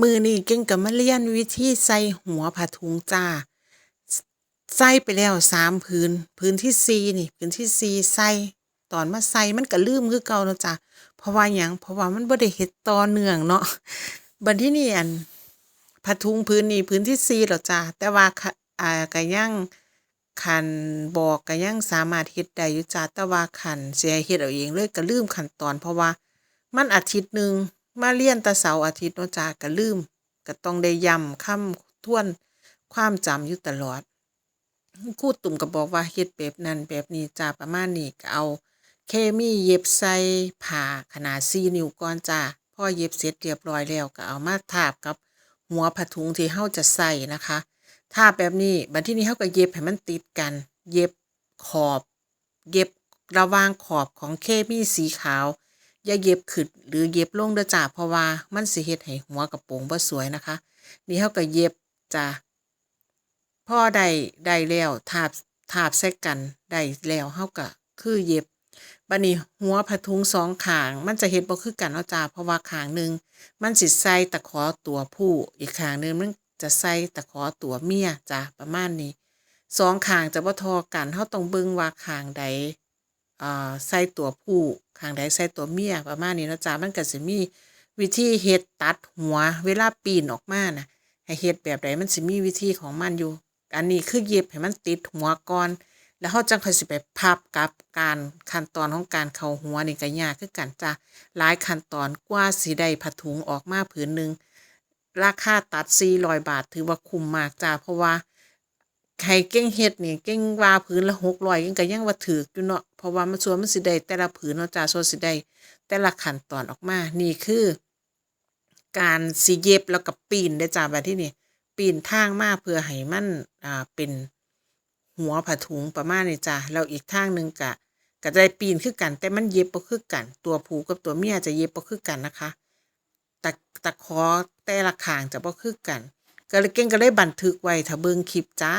มือนี่เก่งกับมาเรียนวิธีใส่หัวผ้าถุงจ้า ใส่ไปแล้วสามพื้น พื้นที่สี่นี่ พื้นที่สี่ใส่ตอนมาใส่มันก็ลืมคือเก่าเนาะจ้ะเพราะว่าหยังเพราะว่ามันบ่ได้เฮ็ดต่อเนื่องเนาะบัดที่นี่อันผ้าถุงพื้นนี้พื้นที่สี่แล้วจ้าแต่ว่าคะอ่าก็ยังคันบอกก็ยังสามารถเฮ็ดได้อยู่จ้าแต่ว่าคันเสิให้เฮ็ดเอาเองเลยก็ลืมขั้นตอนเพราะว่ามันอาทิตย์หนึ่ง มาเรียนแต่เสาร์อาทิตย์เนาะจ้าก็ลืม ก็ต้องได้ย้ำคำทวนความจำอยู่ตลอดครูตุ่มก็บอกว่าเฮ็ดแบบนั้นแบบนี้จ้าประมาณนี้ก็เอา เคมีเย็บใส่ผ้าขนาด4นิ้วก่อนจ้าพอเย็บเสร็จเรียบร้อยแล้วก็เอามาทาบกับหัวผ้าถุงที่เฮาจะใส่นะคะทาบแบบนี้บัดที่นี้เฮาก็เย็บให้มันติดกัน เย็บขอบ เย็บระว่างขอบของเคมีสีขาว อย่าเย็บขึ้นหรือเย็บลงเด้อจ้าเพราะว่ามันสิเฮ็ดให้หัวกระโปรงบ่สวยนะคะ นี่เฮาก็เย็บจ้าพอได้ได้แล้วทาบทาบใส่กันได้แล้วเฮาก็คือเย็บบัดนี้หัวผ้าถุงสองขาง มันจะเฮ็ดบ่คือกันเนาะจ้าเพราะว่าขางหนึงมันสิใส่ตะขอตัวผู้อีกขางหนึงมันจะใส่ตะขอตัวเมียจ้าประมาณนี้สองขางจะบ่ทอกันเฮาต้องเบิ่งว่าขางใด อ่าใส่ตัวผู้ข้างใดใส่ตัวเมียประมาณนี้นะจ้ามันก็สิมีวิธีเฮ็ดตัดหัวเวลาปีนออกมาน่ะให้เฮ็ดแบบใดมันสิมีวิธีของมันอยู่ อันนี้คือเย็บให้มันติดหัวก่อน แล้วเราจังค่อยสิไปพับกับการขั้นตอนของการเข้าหัวนี่ก็ยากคือกันจ้ะหลายขั้นตอนกว่าสิได้ผ้าถุงออกมาผืนหนึ่งราคาตัด400บาท ถือว่าคุ้มมากจ้ะเพราะว่าใครเก่งเฮ็ดนี่เก่งว่าผืนละ600ยังก็ยังว่าถูกอยู่เนาะ เพราะว่ามันส่วนมันสิได้แต่ละผืนเนาะจ้ะส่วนสิได้แต่ละขั้นตอนออกมา นี่คือ การสิเย็บแล้วก็ปีนได้จ้าแบบที่นี่ปีนทางมาเพื่อให้มันอ่าเป็นหัวผ้าถุงประมาณนี้จ้าแล้วอีกทางหนึ่งก็ก็จะปีนคือกัน แต่มันเย็บบ่คือกัน ตัวผูกับตัวเมียจะเย็บบ่คือกันนะคะตะตะขอแต่ละขางจะบ่คือกันก็เลยเก่งก็เลยบันทึกไว้ถ้าเบิ่งคลิปจ้า